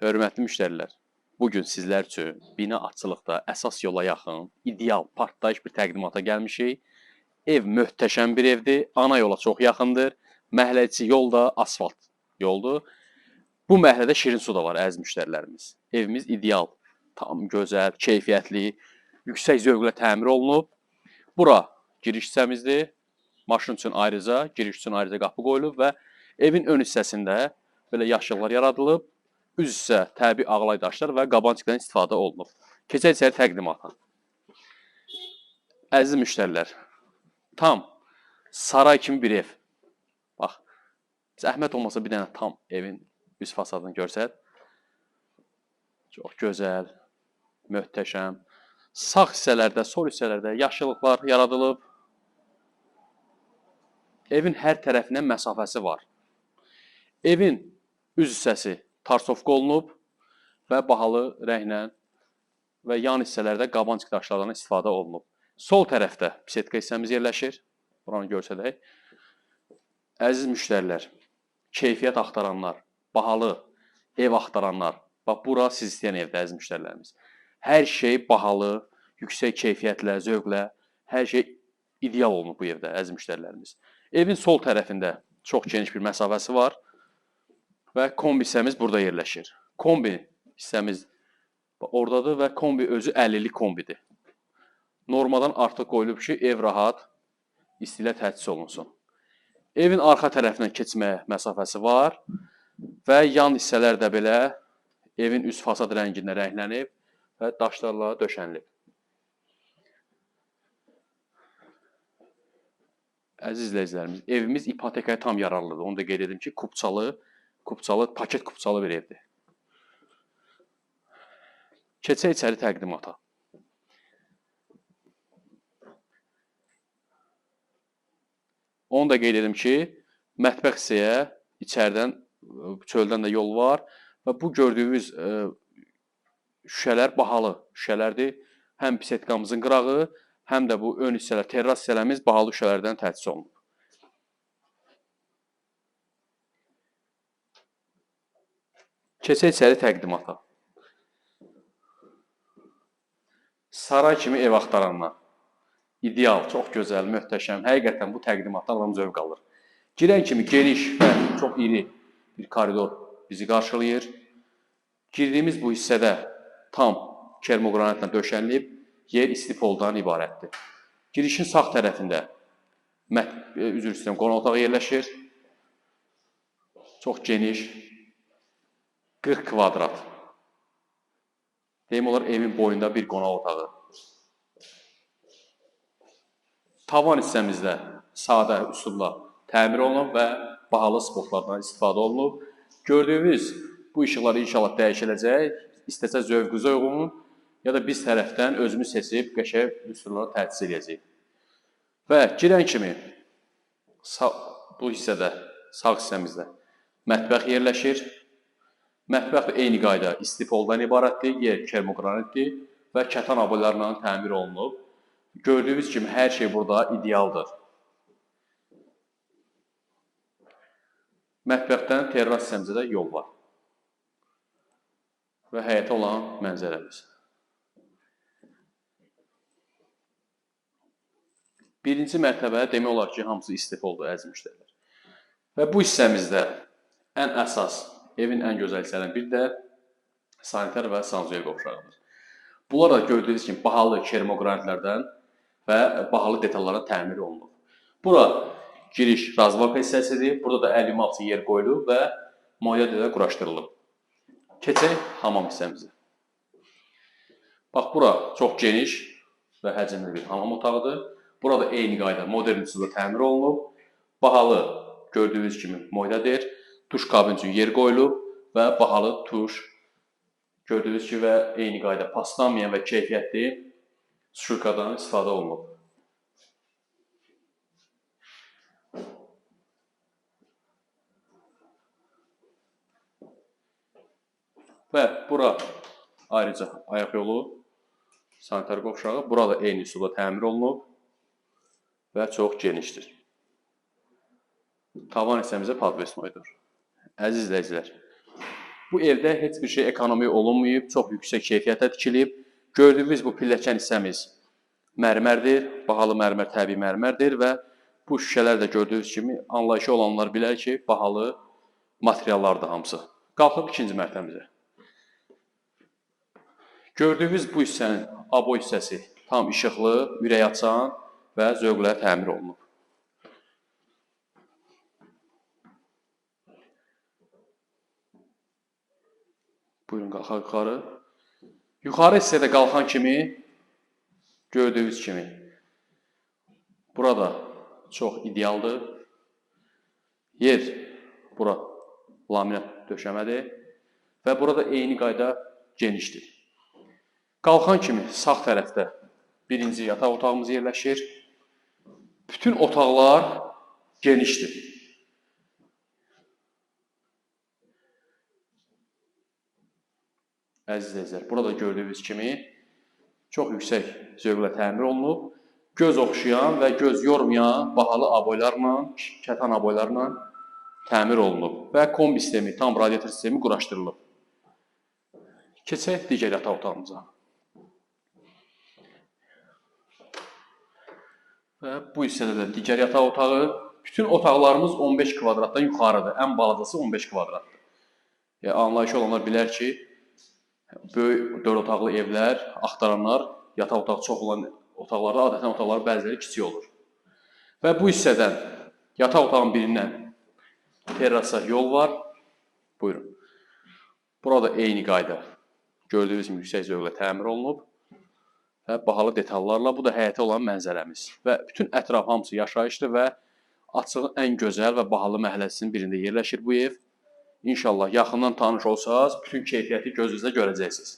Hörmətli müştərilər, bu gün sizlər üçün bina açılıqda əsas yola yaxın, ideal partlayış bir təqdimata gəlmişik. Ev möhtəşəm bir evdir, ana yola çox yaxındır. Məhəlləçi yol da asfalt yoldur. Bu məhəllədə şirin su da var əziz müştərilərimiz. Evimiz ideal, tam gözəl, keyfiyyətli, yüksək zövqlə təmir olunub. Bura giriş hissəmizdir. Maşın üçün ayrıca, giriş üçün ayrıca qapı qoyulub və evin ön hissəsində belə yaşıllar yaradılıb. Üz hissə təbii ağlay daşlar və qabançıqdan istifadə olunub. Keçək içəri təqdimata. Əziz müştərilər, tam saray kimi bir ev. Bax, zəhmət olmasa bir dənə tam evin üst fasadını görsət. Çox gözəl, möhtəşəm. Sağ hissələrdə, sol hissələrdə yaşıllıqlar yaradılıb. Evin hər tərəfinə məsafəsi var. Evin üz hissəsi tarsovka olunub və bahalı rənglə və yan hissələrdə qabançıq daşlardan istifadə olunub. Sol tərəfdə bisetka hissəmiz yerləşir. Buranı görsədək. Əziz müştərilər, keyfiyyət axtaranlar, bahalı ev axtaranlar, bax bura siz istəyən evdə əziz müştərilərimiz. Hər şey bahalı, yüksək keyfiyyətlə, zövqlə, hər şey ideal olunub bu evdə əziz müştərilərimiz. Evin sol tərəfində çox geniş bir məsafəsi var və kombi hissəmiz burada yerləşir. Kombi hissəmiz oradadır və kombi özü 50-lik kombidir. Normadan artıq qoyulub ki, ev rahat istilə təchiz olunsun. Evin arxa tərəfindən keçməyə məsafəsi var və yan hissələr də belə evin üst fasad rəngində rənglənib və daşlarla döşənilib. Əziz izləyicilərimiz, evimiz ipotekaya tam yararlıdır. Onu da qeyd edim ki, kupçalı, kupçalı, paket kupçalı bir evdir. Keçək içəri təqdimata. Onu da qeyd edim ki, mətbəx hissəyə içəridən ə, çöldən də yol var və bu gördüyünüz ə, şüşələr bahalı şüşələrdir. Həm bisetkamızın qırağı, həm də bu ön hissələr, terras hissələrimiz bahalı şüşələrdən təchiz olunub. Keçək içəri təqdimata. Saray kimi ev axtaranlar. İdeal, çox gözəl, möhtəşəm. Həqiqətən bu təqdimatdan adam zövq alır. Girən kimi geniş və çox iri bir koridor bizi qarşılayır. Girdiyimiz bu hissədə tam kermoqranitlə döşənilib, yer isti poldan ibarətdir. Girişin sağ tərəfində mət, e, üzr istəyirəm, qonaq otağı yerləşir. Çox geniş, 40 kvadrat. Deyim olar evin boyunda bir qonaq otağı. Tavan hissəmizdə sadə üsulla təmir olunub və bahalı spotlardan istifadə olunub. Gördüyünüz bu işıqlar inşallah dəyişiləcək. İstəsə zövqünüzə uyğun ya da biz tərəfdən özümüz seçib qəşəng üsulları təchiz edəcəyik. Və girən kimi sağ, bu hissədə, sağ hissəmizdə mətbəx yerləşir. Mətbəx eyni qayda isti poldan ibarətdir, yer kermogranitdir və kətan aboylarla təmir olunub. Gördüyünüz kimi hər şey burada idealdır. Mətbəxdən terras hissəmizə də yol var. Və həyətə olan mənzərəmiz. Birinci mərtəbə demək olar ki, hamısı istif oldu əziz müştərilər. Və bu hissəmizdə ən əsas, evin ən gözəl hissələrindən biri də sanitar və sanuzel qovşağıdır. Bunlar da gördüyünüz kimi bahalı kermogranitlərdən və bahalı detallara təmir olunub. Bura giriş razvalka hissəsidir. Burada da əlyumaksi yer qoyulub və ilə quraşdırılıb. Keçək hamam hissəmizə. Bax, bura çox geniş və həcmli bir hamam otağıdır. Burada eyni qayda modern üsulda təmir olunub. Bahalı gördüyünüz kimi moydadır. Kabin üçün yer qoyulub və bahalı tuş gördüyünüz kimi və eyni qayda paslanmayan və keyfiyyətli şurkadan istifadə olunub. Və bura ayrıca ayaq yolu, sanitar qovşağı. Burada eyni üsulda təmir olunub və çox genişdir. Tavan hissəmizə padvesnoydur. Əziz izləyicilər, Bu evdə heç bir şey ekonomi olunmayıb, çox yüksək keyfiyyətə tikilib. Gördüyünüz bu pilləkən hissəmiz mərmərdir, bahalı mərmər təbii mərmərdir və bu şüşələr də gördüyünüz kimi anlayışı olanlar bilər ki, bahalı materiallardır hamısı. Qalxıb ikinci mərtəbəmizə. Gördüyünüz bu hissənin abo hissəsi tam işıqlı, ürək açan və zövqlə təmir olunub. Buyurun qalxaq yuxarı. Yuxarı hissədə qalxan kimi gördüyünüz kimi burada çox idealdır. Yer bura laminat döşəmədir və burada eyni qayda genişdir. Qalxan kimi sağ tərəfdə birinci yataq otağımız yerləşir. Bütün otaqlar genişdir. Əziz izləyicilər, burada gördüyünüz kimi çox yüksək zövqlə təmir olunub. Göz oxşayan və göz yormayan bahalı aboylarla, kətan aboylarla təmir olunub və kombi sistemi, tam radiator sistemi quraşdırılıb. Keçək digər yataq otağımıza. Və bu hissədə də digər yataq otağı. Bütün otaqlarımız 15 kvadratdan yuxarıdır. Ən balacası 15 kvadratdır. Yəni anlayışı olanlar bilər ki, böyük 4 otaqlı evlər axtaranlar yataq otağı çox olan otaqlarda adətən otaqların bəziləri kiçik olur. Və bu hissədən yataq otağın birindən terrasa yol var. Buyurun. Burada eyni qayda. Gördüyünüz kimi yüksək zövqlə təmir olunub və bahalı detallarla bu da həyətə olan mənzərəmiz. Və bütün ətraf hamısı yaşayışdır və açığı ən gözəl və bahalı məhəlləsinin birində yerləşir bu ev. İnşallah yaxından tanış olsaz, bütün keyfiyyəti gözünüzlə görəcəksiniz.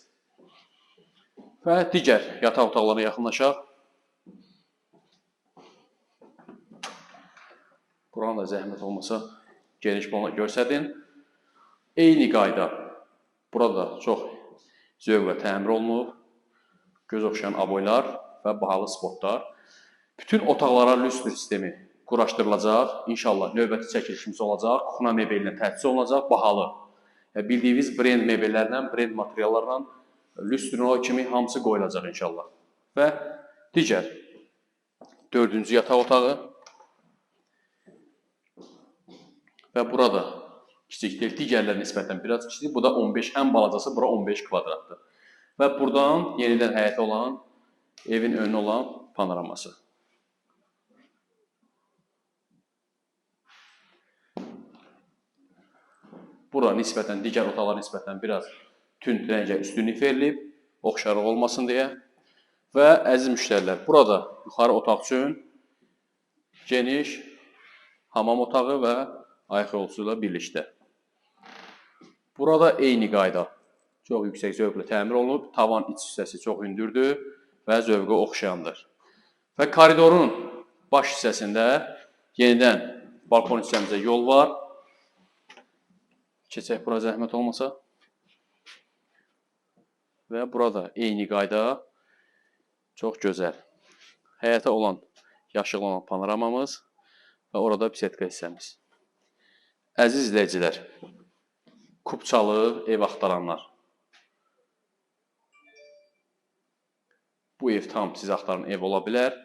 Və digər yataq otaqlarına yaxınlaşaq. Buranı da zəhmət olmasa geniş plana göstərin. Eyni qayda. Burada çox zövqlə təmir olunub. Göz oxşayan aboylar və bahalı spotlar. Bütün otaqlara lüstr sistemi quraşdırılacaq. İnşallah növbəti çəkilişimiz olacaq. Kuxna mebeli ilə təchiz olunacaq, bahalı. Və bildiyiniz brend mebellərlə, brend materiallarla lüstrino kimi hamısı qoyulacaq inşallah. Və digər dördüncü yataq otağı və burada kiçikdir. Digərlərə nisbətən biraz kiçikdir. Bu da 15, ən balacası bura 15 kvadratdır. Və buradan yenidən həyətə olan, evin önünə olan panoraması. Bura nisbətən digər otaqlara nisbətən biraz tünd rəngə üstünlük verilib, oxşarlıq olmasın deyə. Və əziz müştərilər, burada yuxarı otaq üçün geniş hamam otağı və ayaq yolcusu ilə birlikdə. Burada eyni qayda. Çox yüksək zövqlə təmir olunub, tavan iç hissəsi çox hündürdür və zövqə oxşayandır. Və koridorun baş hissəsində yenidən balkon hissəmizə yol var. Keçək bura zəhmət olmasa. Və burada eyni qayda çox gözəl. Həyətə olan yaşıl olan panoramamız və orada bisetka hissəmiz. Əziz izləyicilər, Kupçalı ev axtaranlar. Bu ev tam siz axtaran ev ola bilər.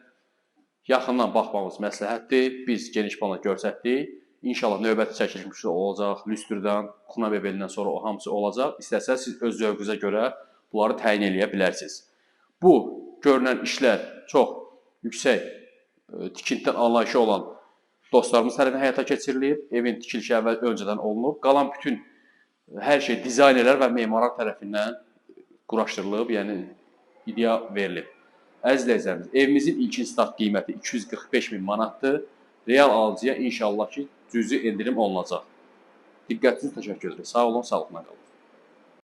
Yaxından baxmamız məsləhətdir. Biz geniş plana göstərdik. İnşallah növbəti çəkilişimiz olacaq. Lüstrdən, Kuna bebelindən sonra o hamısı olacaq. İstəsəz siz öz zövqünüzə görə bunları təyin eləyə bilərsiniz. Bu görünən işlər çox yüksək e, tikintidən anlayışı olan dostlarımız tərəfindən həyata keçirilib. Evin tikilişi əvvəl öncədən olunub. Qalan bütün hər şey dizaynerlər və memarlar tərəfindən quraşdırılıb, yəni idea verilib. Əziz izləyicilərimiz, evimizin ilkin start qiyməti 245 min manatdır. Real alıcıya inşallah ki, cüzi endirim olunacaq. Diqqətiniz təşəkkür edirəm. Sağ olun, sağlıqla qalın.